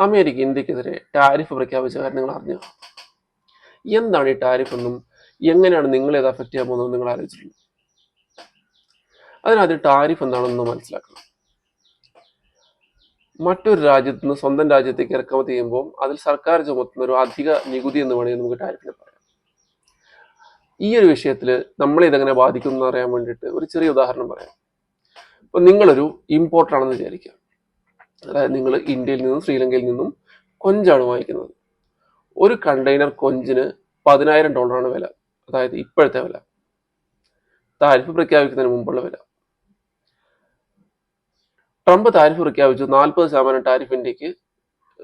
America ഇന്ത്യക്കെതിരെ tariff പ്രഖ്യാപിച്ച കാര്യം നിങ്ങൾ അറിഞ്ഞോ? എന്താണ് ഈ ടാരിഫ് എന്നും എങ്ങനെയാണ് നിങ്ങളെ ഇത് അഫക്റ്റ് ചെയ്യാൻ പോകുന്നത് നിങ്ങൾ ആലോചിച്ചിട്ടുണ്ട്? അതിനാദ്യം ടാരിഫ് എന്താണെന്ന് മനസ്സിലാക്കണം. മറ്റൊരു രാജ്യത്ത് നിന്ന് സ്വന്തം രാജ്യത്തേക്ക് ഇറക്കുമതി ചെയ്യുമ്പോൾ അതിൽ സർക്കാർ ചുമത്തുന്ന ഒരു അധിക നികുതി എന്ന് വേണമെങ്കിൽ നമുക്ക് ടാരിഫിനെ പറയാം. ഈ ഒരു വിഷയത്തിൽ നമ്മളെ ഇതെങ്ങനെ ബാധിക്കും എന്ന് അറിയാൻ വേണ്ടിയിട്ട് ഒരു ചെറിയ ഉദാഹരണം പറയാം. ഇപ്പൊ നിങ്ങളൊരു ഇമ്പോർട്ടർ ആണെന്ന് വിചാരിക്കുക. അതായത് നിങ്ങൾ ഇന്ത്യയിൽ നിന്നും ശ്രീലങ്കയിൽ നിന്നും കൊഞ്ചാണ് വാങ്ങിക്കുന്നത്. ഒരു കണ്ടെയ്നർ കൊഞ്ചിന് പതിനായിരം ഡോളറാണ് വില. അതായത് ഇപ്പോഴത്തെ വില. താരിഫ് പ്രഖ്യാപിക്കുന്നതിന് മുമ്പുള്ള വില. ട്രംപ് താരിഫ് പ്രഖ്യാപിച്ചു. നാൽപ്പത് ശതമാനം താരിഫ് ഇന്ത്യയ്ക്ക്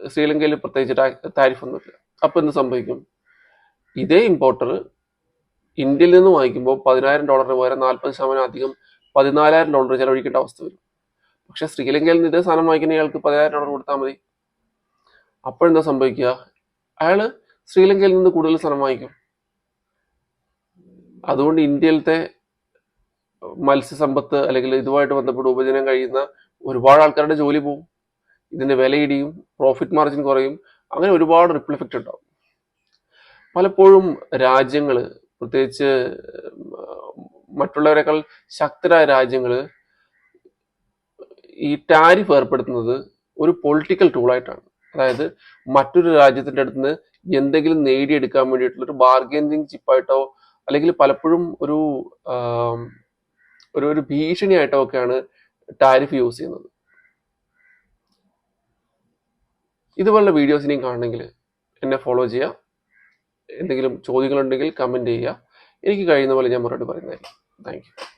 ശ്രീലങ്കയിൽ പ്രത്യേകിച്ച് താരിഫ് ഒന്നുമില്ല അപ്പോൾ എന്ത് സംഭവിക്കും? ഇതേ ഇമ്പോർട്ടർ ഇന്ത്യയിൽ നിന്ന് വാങ്ങിക്കുമ്പോൾ പതിനായിരം ഡോളറിന് പകരം നാൽപ്പത് ശതമാനം അധികം പതിനാലായിരം ഡോളർ ചിലവഴിക്കേണ്ട അവസ്ഥ വരും. പക്ഷെ ശ്രീലങ്കയിൽ നിന്ന് ഇതേ സാധനം വാങ്ങിക്കുന്ന ഇയാൾക്ക് പതിനായിരം ഡോളർ കൊടുത്താൽ മതി. അപ്പോഴെന്താ സംഭവിക്കുക? അയാൾ ശ്രീലങ്കയിൽ നിന്ന് കൂടുതൽ സാധനം വാങ്ങിക്കും. അതുകൊണ്ട് ഇന്ത്യയിലത്തെ മത്സ്യസമ്പത്ത് അല്ലെങ്കിൽ ഇതുമായിട്ട് ബന്ധപ്പെട്ട് ഉപജനം കഴിയുന്ന ഒരുപാട് ആൾക്കാരുടെ ജോലി പോവും. ഇതിന്റെ വിലയിടിയും പ്രോഫിറ്റ് മാർജിൻ കുറയും. അങ്ങനെ ഒരുപാട് റിപ്പിൾ ഉണ്ടാവും. പലപ്പോഴും രാജ്യങ്ങൾ പ്രത്യേകിച്ച് മറ്റുള്ളവരെക്കാൾ ശക്തരായ രാജ്യങ്ങൾ ഈ ടാരിഫ് ഏർപ്പെടുത്തുന്നത് ഒരു പൊളിറ്റിക്കൽ ടൂളായിട്ടാണ് അതായത് മറ്റൊരു രാജ്യത്തിന്റെ അടുത്ത് നിന്ന് എന്തെങ്കിലും നേടിയെടുക്കാൻ വേണ്ടിയിട്ടുള്ള ഒരു ബാർഗൈനിങ് ചിപ്പായിട്ടോ അല്ലെങ്കിൽ പലപ്പോഴും ഒരു ഒരു ഒരു ഭീഷണിയായിട്ടോ ഒക്കെയാണ് ടാരിഫ് യൂസ് ചെയ്യുന്നത്. ഇതുപോലുള്ള വീഡിയോസ് ഇനിയും കാണണമെങ്കിൽ എന്നെ ഫോളോ ചെയ്യുക. എന്തെങ്കിലും ചോദ്യങ്ങളുണ്ടെങ്കിൽ കമന്റ് ചെയ്യുക. എനിക്ക് കഴിയുന്ന പോലെ ഞാൻ മറുപടി പറയുന്നതായിരിക്കും. Thank you